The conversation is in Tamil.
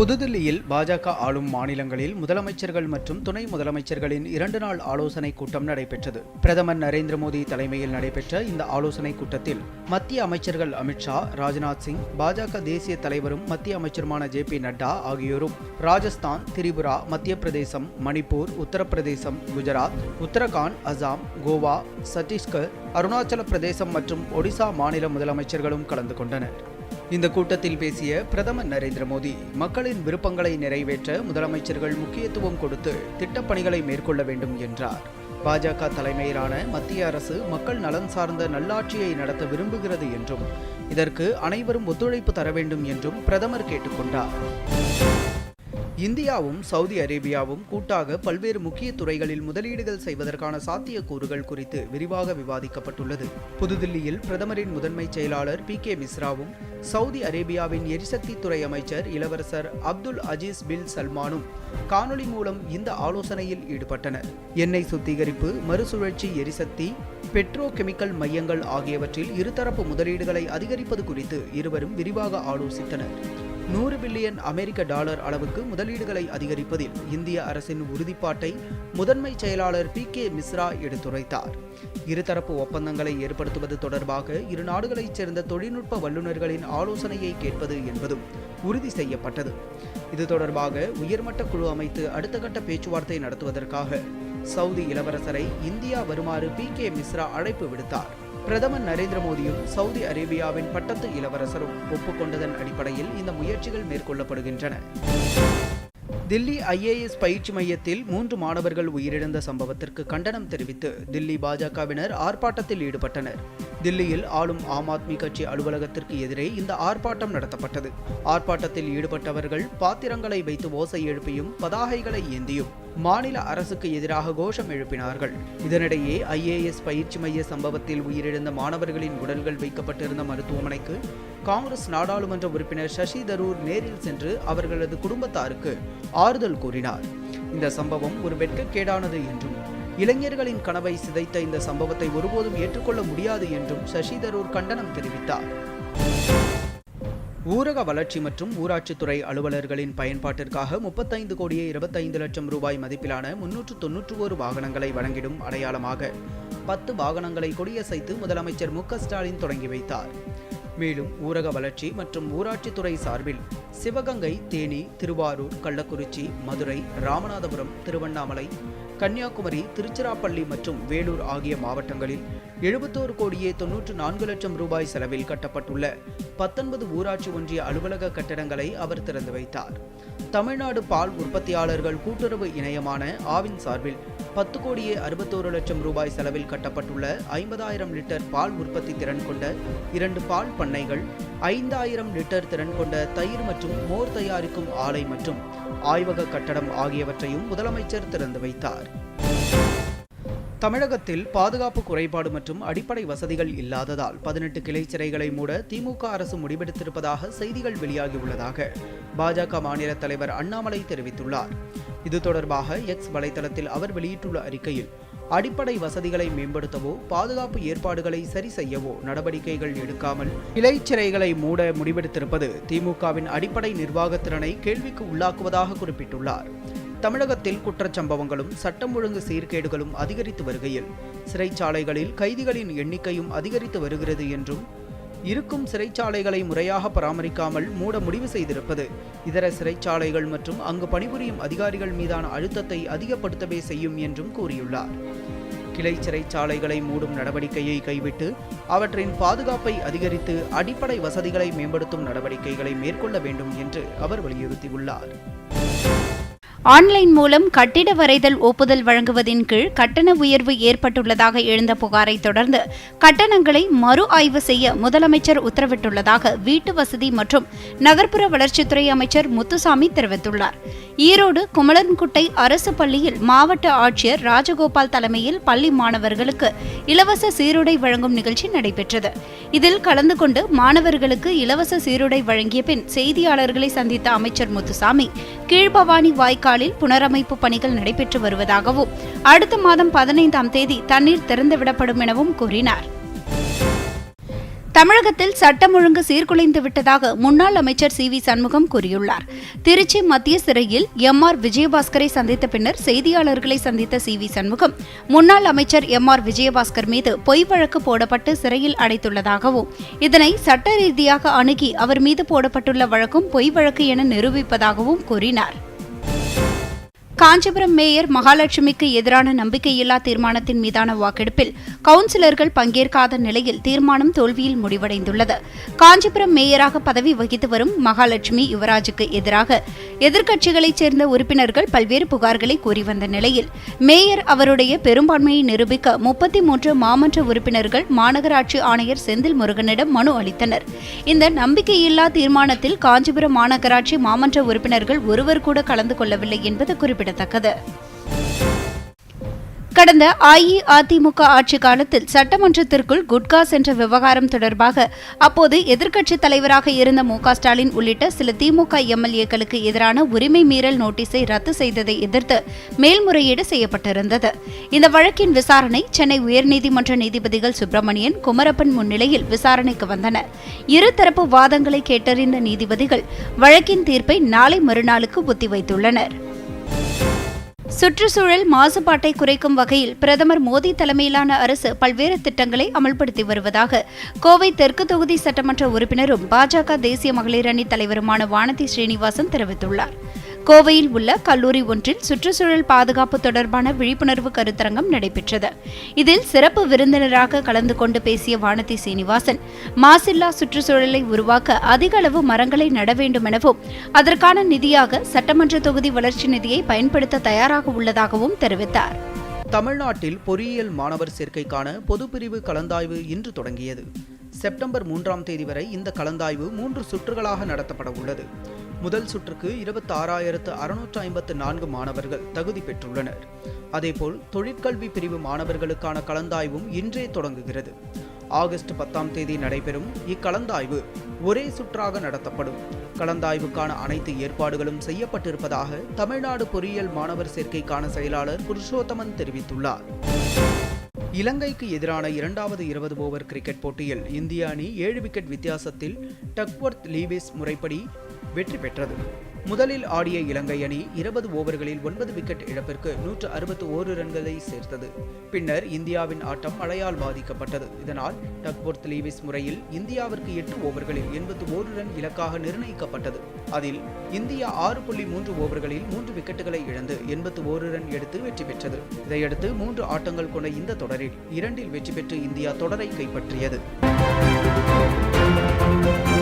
புதுதில்லியில் பாஜக ஆளும் மாநிலங்களில் முதலமைச்சர்கள் மற்றும் துணை முதலமைச்சர்களின் இரண்டு நாள் ஆலோசனைக் கூட்டம் நடைபெற்றது. பிரதமர் நரேந்திர மோடி தலைமையில் நடைபெற்ற இந்த ஆலோசனைக் கூட்டத்தில் மத்திய அமைச்சர்கள் அமித்ஷா ராஜ்நாத் சிங் பாஜக தேசிய தலைவரும் மத்திய அமைச்சருமான ஜே பி நட்டா ஆகியோரும் ராஜஸ்தான் திரிபுரா மத்திய பிரதேசம் மணிப்பூர் உத்தரப்பிரதேசம் குஜராத் உத்தரகாண்ட் அசாம் கோவா சத்தீஸ்கர் அருணாச்சல பிரதேசம் மற்றும் ஒடிசா மாநில முதலமைச்சர்களும் கலந்து கொண்டனர். இந்த கூட்டத்தில் பேசிய பிரதமர் நரேந்திர மோடி மக்களின் விருப்பங்களை நிறைவேற்ற முதலமைச்சர்கள் முக்கியத்துவம் கொடுத்து திட்டப்பணிகளை மேற்கொள்ள வேண்டும் என்றார். பாஜக தலைமையிலான மத்திய அரசு மக்கள் நலன் சார்ந்த நல்லாட்சியை நடத்த விரும்புகிறது என்றும் இதற்கு அனைவரும் ஒத்துழைப்பு தர வேண்டும் என்றும் பிரதமர் கேட்டுக்கொண்டார். இந்தியாவும் சவுதி அரேபியாவும் கூட்டாக பல்வேறு முக்கிய துறைகளில் முதலீடுகள் செய்வதற்கான சாத்தியக்கூறுகள் குறித்து விரிவாக விவாதிக்கப்பட்டுள்ளது. புதுதில்லியில் பிரதமரின் முதன்மை செயலாளர் பி. கே. மிஸ்ராவும் சவுதி அரேபியாவின் எரிசக்தி துறை அமைச்சர் இளவரசர் அப்துல் அஜீஸ் பில் சல்மானும் காணொலி மூலம் இந்த ஆலோசனையில் ஈடுபட்டனர். எண்ணெய் சுத்திகரிப்பு மறுசுழற்சி எரிசக்தி பெட்ரோ கெமிக்கல் மையங்கள் ஆகியவற்றில் இருதரப்பு முதலீடுகளை அதிகரிப்பது குறித்து இருவரும் விரிவாக ஆலோசித்தனர். நூறு பில்லியன் அமெரிக்க டாலர் அளவுக்கு முதலீடுகளை அதிகரிப்பதில் இந்திய அரசின் உறுதிப்பாட்டை முதன்மை செயலாளர் பி கே மிஸ்ரா எடுத்துரைத்தார். இருதரப்பு ஒப்பந்தங்களை ஏற்படுத்துவது தொடர்பாக இரு நாடுகளைச் சேர்ந்த தொழில்நுட்ப வல்லுநர்களின் ஆலோசனையை கேட்பது என்பதும் உறுதி செய்யப்பட்டது. இது தொடர்பாக உயர்மட்ட குழு அமைத்து அடுத்த கட்ட பேச்சுவார்த்தை நடத்துவதற்காக சவுதி இளவரசரை இந்தியா வருமாறு பி கே மிஸ்ரா அழைப்பு விடுத்தார். பிரதமர் நரேந்திர மோடியும் சவுதி அரேபியாவின் பட்டத்து இளவரசரும் ஒப்புக்கொண்டதன் அடிப்படையில் இந்த முயற்சிகள் மேற்கொள்ளப்படுகின்றன. தில்லி ஐஏஎஸ் பயிற்சி மையத்தில் மூன்று மாணவர்கள் உயிரிழந்த சம்பவத்திற்கு கண்டனம் தெரிவித்து தில்லி பாஜகவினர் ஆர்ப்பாட்டத்தில் ஈடுபட்டனர். தில்லியில் ஆளும் ஆம் ஆத்மி கட்சி அலுவலகத்திற்கு எதிரே இந்த ஆர்ப்பாட்டம் நடத்தப்பட்டது. ஆர்ப்பாட்டத்தில் ஈடுபட்டவர்கள் பாத்திரங்களை வைத்து ஓசை எழுப்பியும் பதாகைகளை ஏந்தியும் மாநில அரசுக்கு எதிராக கோஷம் எழுப்பினார்கள். இதனிடையே ஐஏஎஸ் பயிற்சி மைய சம்பவத்தில் உயிரிழந்த மாணவர்களின் உடல்கள் வைக்கப்பட்டிருந்த மருத்துவமனைக்கு காங்கிரஸ் நாடாளுமன்ற உறுப்பினர் சசி தரூர் நேரில் சென்று அவர்களது குடும்பத்தாருக்கு ஆறுதல் கூறினார். இந்த சம்பவம் ஒரு வெட்கக்கேடானது என்றும் இளைஞர்களின் கனவை சிதைத்த இந்த சம்பவத்தை ஒருபோதும் ஏற்றுக்கொள்ள முடியாது என்றும் சசி தரூர் கண்டனம் தெரிவித்தார். ஊரக வளர்ச்சி மற்றும் ஊராட்சித்துறை அலுவலர்களின் பயன்பாட்டிற்காக முப்பத்தைந்து கோடியே இருபத்தைந்து லட்சம் ரூபாய் மதிப்பிலான முன்னூற்று தொன்னூற்று ஒரு வாகனங்களை வழங்கிடும் அடையாளமாக பத்து வாகனங்களை கொடியசைத்து முதலமைச்சர் மு ஸ்டாலின் தொடங்கி வைத்தார். மேலும் ஊரக வளர்ச்சி மற்றும் ஊராட்சித்துறை சார்பில் சிவகங்கை தேனி திருவாரூர் கள்ளக்குறிச்சி மதுரை ராமநாதபுரம் திருவண்ணாமலை கன்னியாகுமரி திருச்சிராப்பள்ளி மற்றும் வேலூர் ஆகிய மாவட்டங்களில் எழுபத்தோரு கோடியே தொன்னூற்று நான்கு லட்சம் ரூபாய் செலவில் கட்டப்பட்டுள்ள பத்தொன்பது ஊராட்சி ஒன்றிய அலுவலக கட்டடங்களை அவர் திறந்து வைத்தார். தமிழ்நாடு பால் உற்பத்தியாளர்கள் கூட்டுறவு இணையமான ஆவின் சார்பில் பத்து கோடியே அறுபத்தோரு லட்சம் ரூபாய் செலவில் கட்டப்பட்டுள்ள ஐம்பதாயிரம் லிட்டர் பால் உற்பத்தி திறன் கொண்ட இரண்டு பால் பண்ணைகள் ஐந்தாயிரம் லிட்டர் திறன் கொண்ட தயிர் மற்றும் மோர் தயாரிக்கும் ஆலை மற்றும் ஆய்வக கட்டடம் ஆகியவற்றையும் முதலமைச்சர் திறந்து வைத்தார். தமிழகத்தில் பாதுகாப்பு குறைபாடு மற்றும் அடிப்படை வசதிகள் இல்லாததால் பதினெட்டு கிளை சிறைகளை மூட திமுக அரசு முடிவெடுத்திருப்பதாக செய்திகள் வெளியாகியுள்ளதாக பாஜக மாநில தலைவர் அண்ணாமலை தெரிவித்துள்ளார். இது தொடர்பாக எக்ஸ் வலைதளத்தில் அவர் வெளியிட்டுள்ள அறிக்கையில் அடிப்படை வசதிகளை மேம்படுத்தவோ பாதுகாப்பு ஏற்பாடுகளை சரி செய்யவோ நடவடிக்கைகள் எடுக்காமல் கிளை சிறைகளை மூட முடிவெடுத்திருப்பது திமுகவின் அடிப்படை நிர்வாகத்திறனை கேள்விக்கு உள்ளாக்குவதாக குறிப்பிட்டுள்ளார். தமிழகத்தில் குற்றச்சம்பவங்களும் சட்டம் ஒழுங்கு சீர்கேடுகளும் அதிகரித்து வருகையில் சிறைச்சாலைகளில் கைதிகளின் எண்ணிக்கையும் அதிகரித்து வருகிறது என்றும் இருக்கும் சிறைச்சாலைகளை முறையாக பராமரிக்காமல் மூட முடிவு செய்திருப்பது இதர சிறைச்சாலைகள் மற்றும் அங்கு பணிபுரியும் அதிகாரிகள் மீதான அழுத்தத்தை அதிகப்படுத்தவே செய்யும் என்றும் கூறியுள்ளார். கிளை சிறைச்சாலைகளை மூடும் நடவடிக்கையை கைவிட்டு அவற்றின் பாதுகாப்பை அதிகரித்து அடிப்படை வசதிகளை மேம்படுத்தும் நடவடிக்கைகளை மேற்கொள்ள வேண்டும் என்று அவர் வலியுறுத்தியுள்ளார். ஆன்லைன் மூலம் கட்டிட வரைதல் ஒப்புதல் வழங்குவதின் கீழ் கட்டண உயர்வு ஏற்பட்டுள்ளதாக எழுந்த புகாரை தொடர்ந்து கட்டணங்களை மறு ஆய்வு செய்ய முதலமைச்சர் உத்தரவிட்டுள்ளதாக வீட்டு வசதி மற்றும் நகர்ப்புற வளர்ச்சித்துறை அமைச்சர் முத்துசாமி தெரிவித்துள்ளார். ஈரோடு குமலன்குட்டை அரசு பள்ளியில் மாவட்ட ஆட்சியர் ராஜகோபால் தலைமையில் பள்ளி மாணவர்களுக்கு இலவச சீருடை வழங்கும் நிகழ்ச்சி நடைபெற்றது. இதில் கலந்து கொண்டு மாணவர்களுக்கு இலவச சீருடை வழங்கிய பின் செய்தியாளர்களை சந்தித்த அமைச்சர் முத்துசாமி கீழ்பவானி வாய்க்காலில் புனரமைப்பு பணிகள் நடைபெற்று வருவதாகவும் அடுத்த மாதம் பதினைந்தாம் தேதி தண்ணீர் திறந்துவிடப்படும் எனவும் கூறினார். தமிழகத்தில் சட்டம் ஒழுங்கு சீர்குலைந்து விட்டதாக முன்னாள் அமைச்சர் சி வி சண்முகம் கூறியுள்ளார். திருச்சி மத்திய சிறையில் எம் ஆர் விஜயபாஸ்கரை சந்தித்த பின்னர் செய்தியாளர்களை சந்தித்த சி வி சண்முகம் முன்னாள் அமைச்சர் எம் ஆர் விஜயபாஸ்கர் மீது பொய் வழக்கு போடப்பட்டு சிறையில் அடைத்துள்ளதாகவும் இதனை சட்ட ரீதியாக அணுகி அவர் மீது போடப்பட்டுள்ள வழக்கும் பொய் வழக்கு என நிரூபிப்பதாகவும் கூறினார். காஞ்சிபுரம் மேயர் மகாலட்சுமிக்கு எதிரான நம்பிக்கையில்லா தீர்மானத்தின் மீதான வாக்கெடுப்பில் கவுன்சிலர்கள் பங்கேற்காத நிலையில் தீர்மானம் தோல்வியில் முடிவடைந்துள்ளது. காஞ்சிபுரம் மேயராக பதவி வகித்து வரும் மகாலட்சுமி யுவராஜுக்கு எதிராக எதிர்க்கட்சிகளைச் சேர்ந்த உறுப்பினர்கள் பல்வேறு புகார்களை கூறி வந்த நிலையில் மேயர் அவருடைய பெரும்பான்மையை நிரூபிக்க முப்பத்தி மூன்று மாமன்ற உறுப்பினர்கள் மாநகராட்சி ஆணையர் செந்தில் முருகனிடம் மனு அளித்தனர். இந்த நம்பிக்கையில்லா தீர்மானத்தில் காஞ்சிபுரம் மாநகராட்சி மாமன்ற உறுப்பினர்கள் ஒருவர் கூட கலந்து கொள்ளவில்லை என்பது குறிப்பிடத்தக்கது. குறிப்பிடத்தக்கது. கடந்த அஇஅதிமுக ஆட்சி காலத்தில் சட்டமன்றத்திற்குள் குட்கா சென்ற விவகாரம் தொடர்பாக அப்போது எதிர்க்கட்சித் தலைவராக இருந்த மு ஸ்டாலின் உள்ளிட்ட சில திமுக எம்எல்ஏக்களுக்கு எதிரான உரிமை மீறல் நோட்டீஸை ரத்து செய்ததை எதிர்த்து மேல்முறையீடு செய்யப்பட்டிருந்தது. இந்த வழக்கின் விசாரணை சென்னை உயர்நீதிமன்ற நீதிபதிகள் சுப்பிரமணியன் குமரப்பன் முன்னிலையில் விசாரணைக்கு வந்தன. இருதரப்பு வாதங்களை கேட்டறிந்த நீதிபதிகள் வழக்கின் தீர்ப்பை நாளை மறுநாளுக்கு ஒத்திவைத்துள்ளனர். சுற்றுச்சூழல் மாசுபாட்டை குறைக்கும் வகையில் பிரதமர் மோடி தலைமையிலான அரசு பல்வேறு திட்டங்களை அமல்படுத்தி வருவதாக கோவை தெற்கு தொகுதி சட்டமன்ற உறுப்பினரும் பாஜக தேசிய மகளிர் அணி தலைவருமான வானதி ஸ்ரீனிவாசன் தெரிவித்துள்ளார். கோவையில் உள்ள கல்லூரி ஒன்றில் சுற்றுச்சூழல் பாதுகாப்பு தொடர்பான விழிப்புணர்வு கருத்தரங்கம் நடைபெற்றது. இதில் சிறப்பு விருந்தினராக கலந்து கொண்டு பேசிய வானதி சீனிவாசன் மாசில்லா சுற்றுச்சூழலை உருவாக்க அதிக அளவு மரங்களை நட வேண்டும் எனவும் அதற்கான நிதியாக சட்டமன்ற தொகுதி வளர்ச்சி நிதியை பயன்படுத்த தயாராக உள்ளதாகவும் தெரிவித்தார். தமிழ்நாட்டில் பொறியியல் மாணவர் சேர்க்கைக்கான பொதுப்பிரிவு கலந்தாய்வு இன்று தொடங்கியது. செப்டம்பர் மூன்றாம் தேதி வரை இந்த கலந்தாய்வு மூன்று சுற்றுகளாக நடத்தப்பட உள்ளது. முதல் சுற்றுக்கு இருபத்தி ஆறாயிரத்து அறுநூற்று ஐம்பத்து நான்கு மாணவர்கள் தகுதி பெற்றுள்ளனர். அதேபோல் தொழிற்கல்வி பிரிவு மாணவர்களுக்கான கலந்தாய்வும் இன்றே தொடங்குகிறது. ஆகஸ்ட் பத்தாம் தேதி நடைபெறும் இக்கலந்தாய்வு ஒரே சுற்றாக நடத்தப்படும். கலந்தாய்வுக்கான அனைத்து ஏற்பாடுகளும் செய்யப்பட்டிருப்பதாக தமிழ்நாடு பொறியியல் மாணவர் சேர்க்கைக்கான செயலாளர் புருஷோத்தமன் தெரிவித்துள்ளார். இலங்கைக்கு எதிரான இரண்டாவது இருபது ஓவர் கிரிக்கெட் போட்டியில் இந்திய அணி ஏழு விக்கெட் வித்தியாசத்தில் டக்வர்த் லீவிஸ் முறைப்படி வெற்றி பெற்றது. முதலில் ஆடிய இலங்கை அணி இருபது ஓவர்களில் ஒன்பது விக்கெட் இழப்பிற்கு நூற்று அறுபத்து ஓரு ரன்களை சேர்த்தது. பின்னர் இந்தியாவின் ஆட்டம் மழையால் பாதிக்கப்பட்டது. இதனால் டக்போர்த் லீவிஸ் முறையில் இந்தியாவிற்கு எட்டு ஓவர்களில் எண்பத்து ஓரு ரன் இலக்காக நிர்ணயிக்கப்பட்டது. அதில் இந்தியா ஆறு புள்ளி மூன்று ஓவர்களில் மூன்று விக்கெட்டுகளை இழந்து எண்பத்து ஓரு ரன் எடுத்து வெற்றி பெற்றது. இதையடுத்து மூன்று ஆட்டங்கள் கொண்ட இந்த தொடரில் இரண்டில் வெற்றி பெற்று இந்தியா தொடரை கைப்பற்றியது.